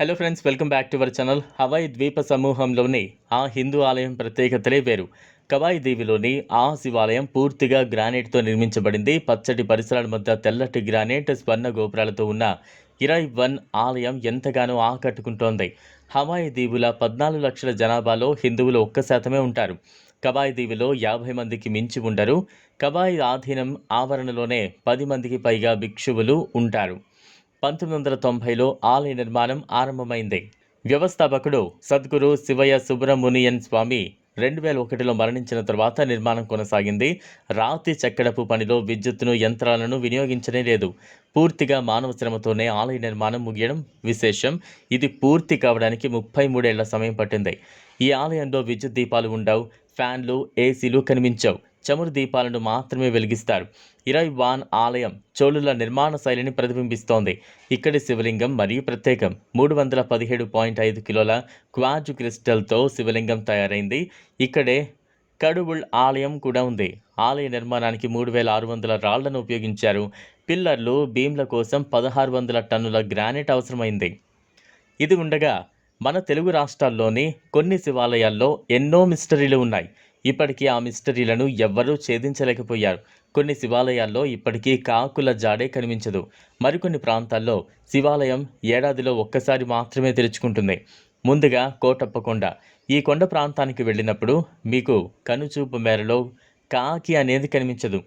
Hello friends welcome back to our channel Hawaii ద్వీప సమూహంలోని ఆ హిందూ ఆలయం ప్రత్యేకతలే వేరు. కవాయి దీవిలోని ఆ శివాలయం పూర్తిగా గ్రానైట్తో నిర్మించబడింది. పచ్చటి పరిసరాల మధ్య తెల్లటి గ్రానైట్ స్వర్ణ గోపురాలతో ఉన్న ఇరవై వన్ ఆలయం ఎంతగానో ఆకట్టుకుంటోంది. హవాయి దీవుల పద్నాలుగు లక్షల జనాభాలో హిందువులు ఒక్క శాతమే ఉంటారు. కబాయి దీవిలో యాభై మందికి మించి ఉండరు. కబాయి ఆధీనం ఆవరణలోనే పది మందికి పైగా భిక్షువులు ఉంటారు. పంతొమ్మిది వందల తొంభైలో ఆలయ నిర్మాణం ఆరంభమైంది. వ్యవస్థాపకుడు సద్గురు శివయ్య సుబ్రహ్మణియన్ స్వామి రెండు వేల ఒకటిలో మరణించిన తర్వాత నిర్మాణం కొనసాగింది. రాతి చెక్కడపు పనిలో విద్యుత్తును యంత్రాలను వినియోగించనే లేదు. పూర్తిగా మానవ శ్రమతోనే ఆలయ నిర్మాణం ముగియడం విశేషం. ఇది పూర్తి కావడానికి ముప్పై మూడేళ్ళ సమయం పట్టింది. ఈ ఆలయంలో విద్యుత్ దీపాలు ఉండవు ఫ్యాన్లు ఏసీలు కనిపించవు. చమురు దీపాలను మాత్రమే వెలిగిస్తారు. ఇరవై వాన్ ఆలయం చోళుల నిర్మాణ శైలిని ప్రతిబింబిస్తోంది. ఇక్కడి శివలింగం మరియు ప్రత్యేకం మూడు వందల పదిహేడు పాయింట్ ఐదు కిలోల క్వాజు క్రిస్టల్తో శివలింగం తయారైంది. ఇక్కడే కడువుల్ ఆలయం కూడా ఉంది. ఆలయ నిర్మాణానికి మూడు వేల ఆరు వందల రాళ్ళను ఉపయోగించారు. పిల్లర్లు బీమ్ల కోసం పదహారు వందల టన్నుల గ్రానైట్ అవసరమైంది. ఇది ఉండగా మన తెలుగు రాష్ట్రాల్లోని కొన్ని శివాలయాల్లో ఎన్నో మిస్టరీలు ఉన్నాయి. ఇప్పటికీ ఆ మిస్టరీలను ఎవ్వరూ ఛేదించలేకపోయారు. కొన్ని శివాలయాల్లో ఇప్పటికీ కాకుల జాడే కనిపించదు. మరికొన్ని ప్రాంతాల్లో శివాలయం ఏడాదిలో ఒక్కసారి మాత్రమే తెరుచుకుంటుంది. ముందుగా కోటప్పకొండ. ఈ కొండ ప్రాంతానికి వెళ్ళినప్పుడు మీకు కనుచూపు మేరలో కాకి అనేది కనిపించదు.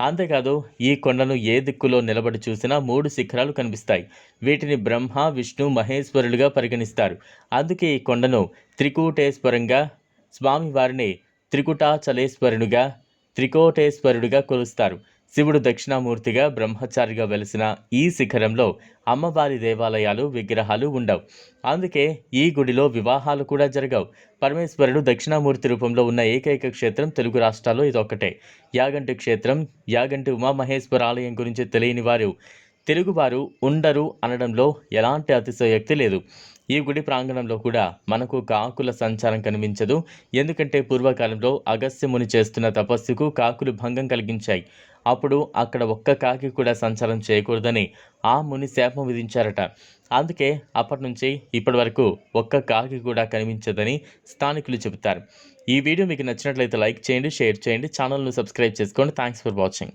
అంతేకాదు ఈ కొండను ఏ దిక్కులో నిలబడి చూసినా మూడు శిఖరాలు కనిపిస్తాయి. వీటిని బ్రహ్మ విష్ణు మహేశ్వరులుగా పరిగణిస్తారు. అందుకే ఈ కొండను త్రికూటేశ్వరంగా స్వామివారిని త్రికుటాచలేశ్వరునిగా త్రికోటేశ్వరుడిగా కొలుస్తారు. శివుడు దక్షిణామూర్తిగా బ్రహ్మచారిగా వెలిసిన ఈ శిఖరంలో అమ్మవారి దేవాలయాలు విగ్రహాలు ఉండవు. అందుకే ఈ గుడిలో వివాహాలు కూడా జరగవు. పరమేశ్వరుడు దక్షిణామూర్తి రూపంలో ఉన్న ఏకైక క్షేత్రం తెలుగు రాష్ట్రాల్లో ఇదొక్కటే. యాగంటి క్షేత్రం యాగంటి ఉమామహేశ్వర ఆలయం గురించి తెలియని వారు తెలుగువారు ఉండరు అనడంలో ఎలాంటి అతిశయోక్తి లేదు. ఈ గుడి ప్రాంగణంలో కూడా మనకు కాకుల సంచారం కనిపించదు. ఎందుకంటే పూర్వకాలంలో అగస్త్యముని చేస్తున్న తపస్సుకు కాకులు భంగం కలిగించాయి. అప్పుడు అక్కడ ఒక్క కాకి కూడా సంచారం చేయకూడదని ఆ ముని శాపం విధించారట. అందుకే అప్పటి నుంచి ఇప్పటి వరకు ఒక్క కాకి కూడా కనిపించదని స్థానికులు చెబుతారు. ఈ వీడియో మీకు నచ్చినట్లయితే లైక్ చేయండి షేర్ చేయండి ఛానల్ను సబ్స్క్రైబ్ చేసుకోండి. Thanks for watching